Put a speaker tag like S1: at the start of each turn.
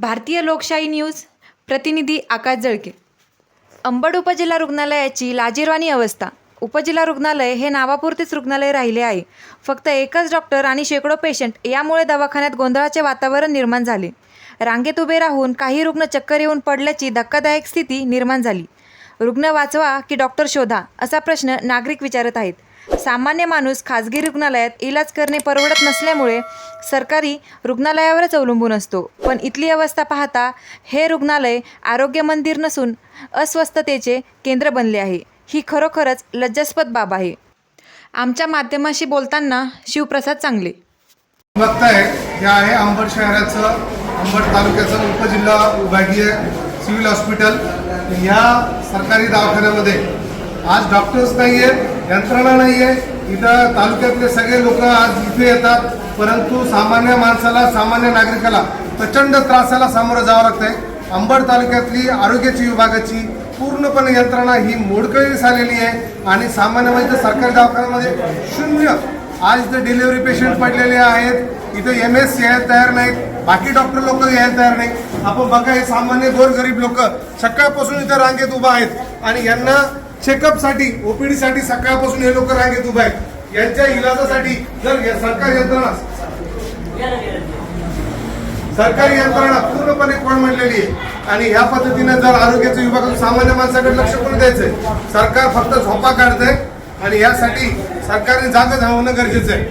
S1: भारतीय लोकशाही न्यूज प्रतिनिधी आकाश जळके. अंबड उपजिल्हा रुग्णालयाची लाजीरवाणी अवस्था. उपजिल्हा रुग्णालय हे नावापुरतेच रुग्णालय राहिले आहे. फक्त एकच डॉक्टर आणि शेकडो पेशंट यामुळे दवाखान्यात गोंधळाचे वातावरण निर्माण झाले. रांगेत उभे राहून काही रुग्ण चक्कर येऊन पडल्याची धक्कादायक स्थिती निर्माण झाली. रुग्ण वाचवा की डॉक्टर शोधा असा प्रश्न नागरिक विचारत आहेत. सामान्य माणूस खाजगी रुग्णालयात इलाज करणे परवडत नसल्यामुळे सरकारी रुग्णालयावरच अवलंबून असतो. पण इथली अवस्था पाहता हे रुग्णालय आरोग्य मंदिर नसून अस्वस्थतेचे केंद्र बनले आहे. ही खरोखरच लज्जास्पद बाब आहे. आमच्या माध्यमाशी बोलताना शिवप्रसाद चांगले.
S2: बघताय हे आहे अंबड शहराचं अंबड तालुक्याचं उपजिल्हा विभागीय सिव्हिल हॉस्पिटल. या सरकारी दवाखान्यामध्ये आज डॉक्टर्स नाही आहेत यंत्रणा नाही आहे इथं तालुक्यातले सगळे लोक आज इथे येतात. परंतु सामान्य माणसाला सामान्य नागरिकाला प्रचंड त्रासाला सामोरं जावं लागतंय. अंबड तालुक्यातली आरोग्याची विभागाची पूर्णपणे यंत्रणा ही मोडकळीस आलेली आहे. आणि सामान्य म्हणजे सरकारी दवाखान्यामध्ये शून्य. आज इथं डिलिव्हरी पेशंट पडलेले आहेत. इथं एम एस यायला तयार नाहीत. बाकी डॉक्टर लोक यायला तयार नाहीत. आपण बघा हे सामान्य गोरगरीब लोक सकाळपासून इथं रांगेत उभा आहेत. आणि यांना चेकअपसाठी ओपीडी साठी सकाळपासून हे लोक रांगेत उभा आहेत. यांच्या इलाजासाठी जर सरकारी यंत्रणा सरकारी यंत्रणा पूर्णपणे कोण म्हणलेली आहे? आणि ह्या पद्धतीने जर आरोग्याच्या विभागातून सामान्य माणसाकडे लक्ष कोण द्यायचंय? सरकार फक्त झोपा काढतंय आणि यासाठी सरकारने जागा होणं गरजेचं आहे.